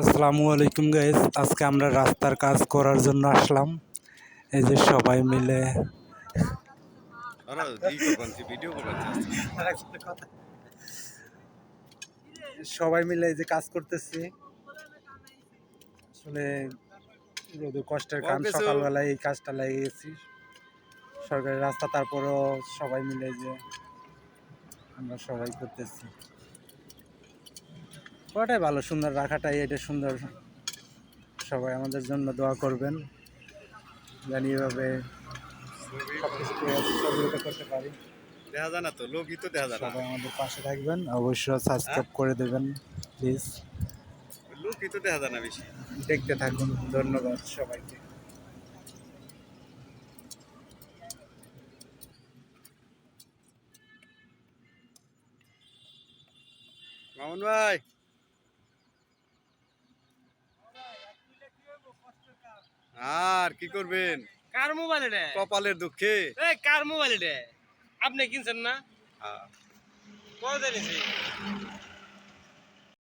আসসালামু আলাইকুম গাইস আজকে আমরা রাস্তার কাজ করার জন্য আসলাম। এই যে সবাই মিলে। সবাই মিলে এই যে কাজ করতেছি। আসলে রোদের কষ্টের কাম সকালবেলায় এই কাজটা লেগে গেছি সরকারি রাস্তা তারপরেও সবাই মিলে এই যে আমরা সবাই করতেছি। কটাই ভালো সুন্দর রাখাটাই এটা সুন্দর। সবাই আমাদের জন্য দোয়া করবেন জানি এভাবে করতে পারি। দেখা যায় না তো লোকই তো দেখা যায় সবাই আমাদের পাশে থাকবেন অবশ্যই সাবস্ক্রাইব করে দেবেন প্লিজ লোকই তো দেখা যায় না বেশি। দেখতে থাকুন ধন্যবাদ সবাইকে। মামুন ভাই। আর কি করবেন? কার মোবাইল এটা কপালের দুঃখে। এই কার মোবাইল এটা আপনি কিনছেন না? হ্যাঁ। কত জানিছি